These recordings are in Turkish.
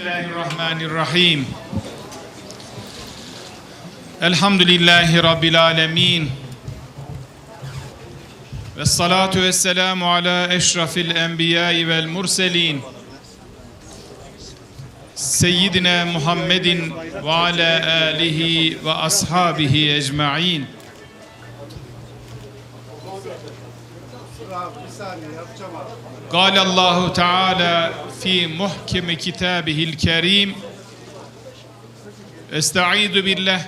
الله الرحمن الرحيم الحمد لله رب العالمين والصلاة والسلام على أشرف الأنبياء والمرسلين سيدنا محمد وعلى آله وأصحابه أجمعين ala alihi ve ashabihi ecma'in. قال الله تعالى في محكم كتابه الكريم استعيذ بالله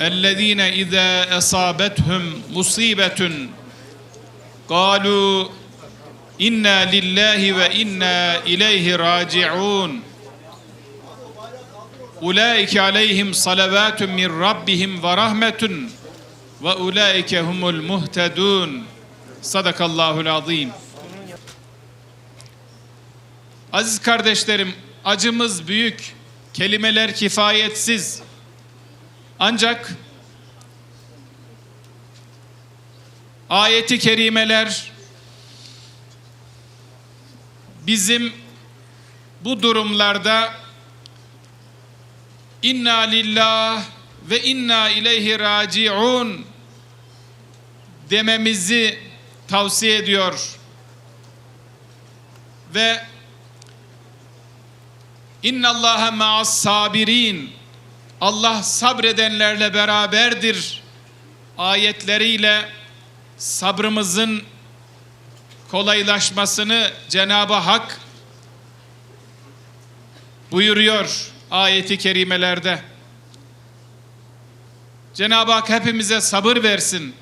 الذين اذا اصابتهم مصيبه قالوا انا لله وانا اليه راجعون اولئك عليهم صلوات من ربهم ورحمه واولئك هم المهتدون Sadakallahul azim. Aziz kardeşlerim, acımız büyük, kelimeler kifayetsiz. Ancak ayeti kerimeler bizim bu durumlarda inna lillah ve inna ileyhi raciun dememizi tavsiye ediyor. Ve İnna Allaha ma'as sabirin. Allah sabredenlerle beraberdir. Ayetleriyle sabrımızın kolaylaşmasını Cenab-ı Hak buyuruyor ayeti kerimelerde. Cenab-ı Hak hepimize sabır versin.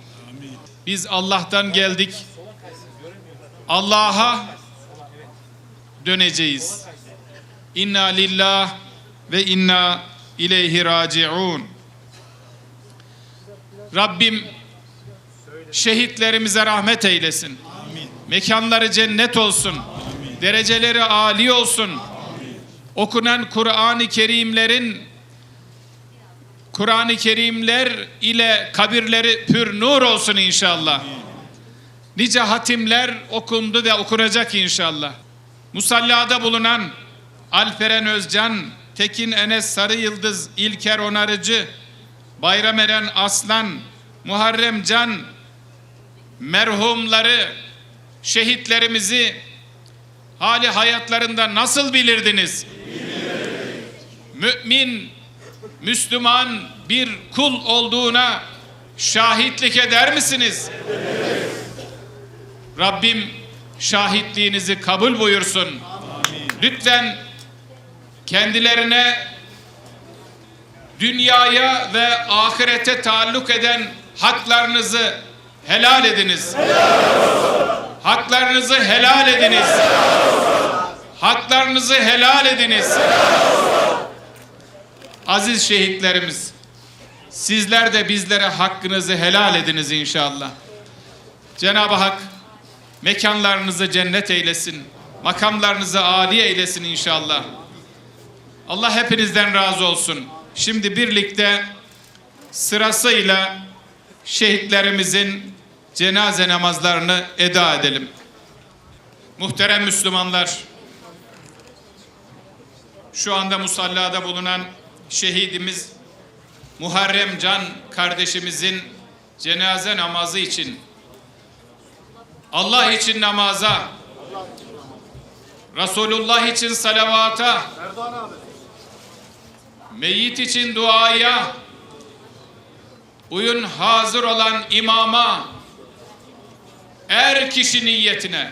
Biz Allah'tan geldik. Allah'a döneceğiz. İnna lillah ve inna ileyhi raciun. Rabbim şehitlerimize rahmet eylesin. Mekanları cennet olsun. Dereceleri âli olsun. Okunan Kur'an-ı Kerimlerin Kur'an-ı Kerimler ile kabirleri pür nur olsun inşallah. Nice hatimler okundu ve okunacak inşallah. Musallada bulunan Alperen Özcan, Tekin Enes Sarı Yıldız, İlker Onarıcı, Bayram Eren Aslan, Muharrem Can, merhumları, şehitlerimizi hali hayatlarında nasıl bilirdiniz? Mümin, Müslüman bir kul olduğuna şahitlik eder misiniz? Rabbim şahitliğinizi kabul buyursun. Lütfen kendilerine dünyaya ve ahirete taalluk eden haklarınızı helal ediniz. Haklarınızı helal ediniz. Haklarınızı helal ediniz. Aziz şehitlerimiz, sizler de bizlere hakkınızı helal ediniz inşallah. Cenab-ı Hak mekanlarınızı cennet eylesin. Makamlarınızı âli eylesin inşallah. Allah hepinizden razı olsun. Şimdi birlikte sırasıyla şehitlerimizin cenaze namazlarını eda edelim. Muhterem Müslümanlar, şu anda musallada bulunan şehidimiz Muharrem Can kardeşimizin cenaze namazı için. Allah için namaza. Resulullah için salavata. Meyyit için duaya. Uyun hazır olan imama. Er kişi niyetine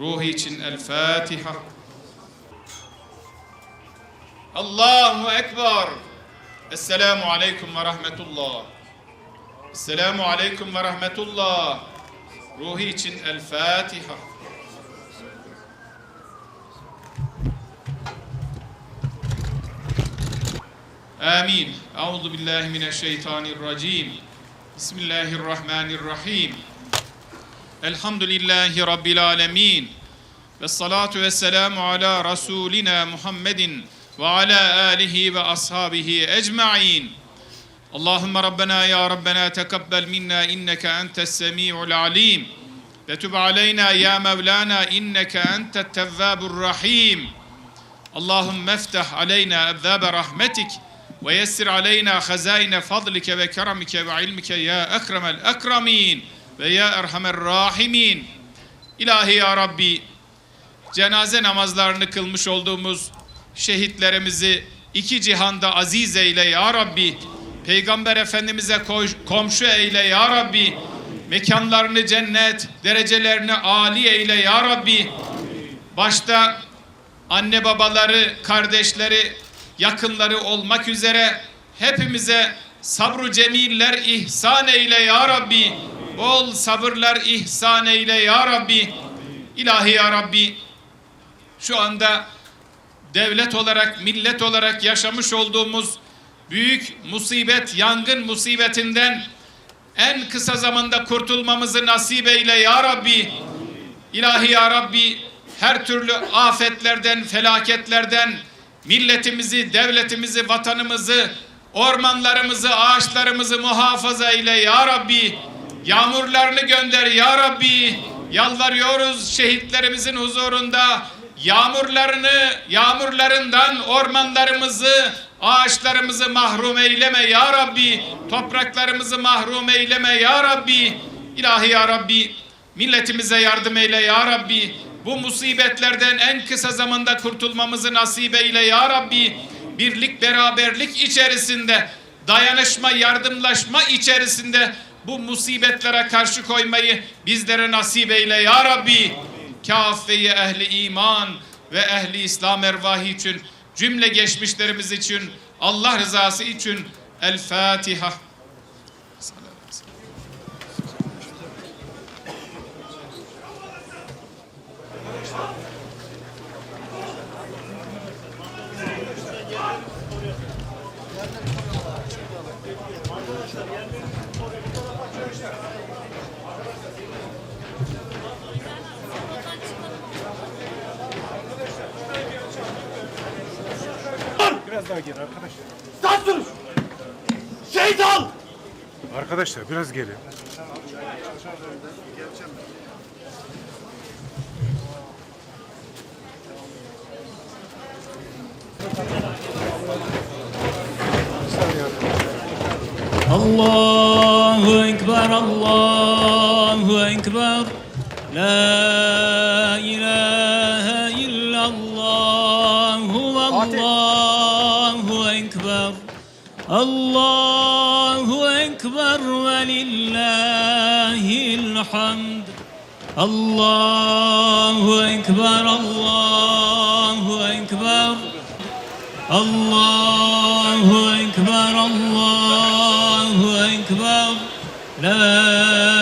Ruhi için El Fatiha Allahu Ekber Esselamu Aleyküm ve Rahmetullah Esselamu Aleyküm ve Rahmetullah Ruhi için El Fatiha. Amin. Euzu billahi mineşşeytanirracim. Bismillahirrahmanirrahim. Elhamdülillahi Rabbil alemin. Ve salatu ve selamu ala Rasulina Muhammedin ve ala alihi ve ashabihi ecma'in. Allahümme Rabbena ya Rabbena tekabbel minna inneke entes semi'ul alim. Ve tub aleyna ya Mevlana inneke entet tevvabur rahim. Allahümme eftah aleyna ebzabe rahmetik ve yessir aleyna hazaine fadlike ve keramike ve ilmike ya ekremel ekremin ve ya erhamer rahimin. İlahi ya Rabbi cenaze namazlarını kılmış olduğumuz şehitlerimizi iki cihanda aziz eyle ya Rabbi. Peygamber Efendimiz'e komşu eyle ya Rabbi. Mekanlarını cennet, derecelerini âli eyle ya Rabbi. Başta anne babaları, kardeşleri, yakınları olmak üzere hepimize sabru cemiller ihsan eyle ya Rabbi. Bol sabırlar ihsan eyle ya Rabbi. İlahi ya Rabbi şu anda devlet olarak, millet olarak yaşamış olduğumuz büyük musibet, yangın musibetinden en kısa zamanda kurtulmamızı nasip eyle ya Rabbi. İlahi ya Rabbi her türlü afetlerden, felaketlerden milletimizi, devletimizi, vatanımızı, ormanlarımızı, ağaçlarımızı muhafaza eyle ya Rabbi. Yağmurlarını gönder ya Rabbi. Yalvarıyoruz şehitlerimizin huzurunda. Yağmurlarını, yağmurlarından ormanlarımızı, ağaçlarımızı mahrum eyleme ya Rabbi. Topraklarımızı mahrum eyleme ya Rabbi. İlahi ya Rabbi. Milletimize yardım eyle ya Rabbi. Bu musibetlerden en kısa zamanda kurtulmamızı nasip eyle ya Rabbi. Birlik beraberlik içerisinde, dayanışma, yardımlaşma içerisinde bu musibetlere karşı koymayı bizlere nasip eyle ya Rabbi. Kafeyi ehli iman ve ehli İslam ervahı için, cümle geçmişlerimiz için, Allah rızası için El Fatiha. Biraz daha geri arkadaşlar. Sen dur! Şeytan! Arkadaşlar biraz geri. Allahu Ekber, Allahu Ekber. La الله أكبر ولله الحمد. الله أكبر الله أكبر. الله أكبر الله أكبر. لا